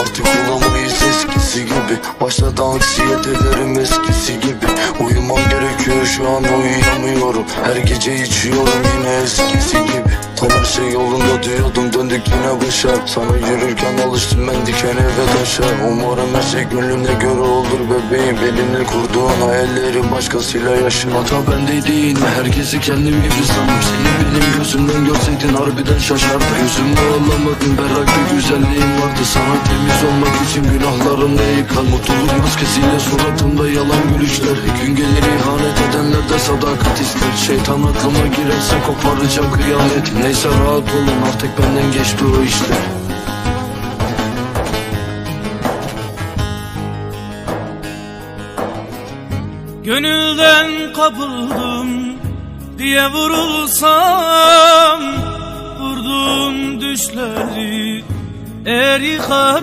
Artık olamayız eskisi gibi. Başladı anksiyetelerim eskisi gibi. Uyumam gerekiyor şu an uyuyamıyorum. Her gece içiyorum yine eskisi gibi. Tam her şey yolunda diyordum döndük yine başa Sana yürürken alıştım ben dikene ve taşa Umarım her şey gönlüne göre olur bebeğim. Elinle kurduğun hayalleri başkasıyla yaşa. Hata bendeydi yine herkesi kendim gibi sandım. Seni benim gözümden görseydin harbiden şaşardım. Gözümü alamadın berrak bir güzelliğin vardı Sana temiz olmak için günahlarımla yıkan Mutluluk maskesiyle suratımda yalan gülüşler. Gün gelir ihanet edenler de sadakat ister. Şeytan aklıma girerse koparacak kıyamet. Neyse rahat olun artık benden geçti o işler. Gönülden kapıldım diye vurulsam Vurduğum düşleri eğer yıkar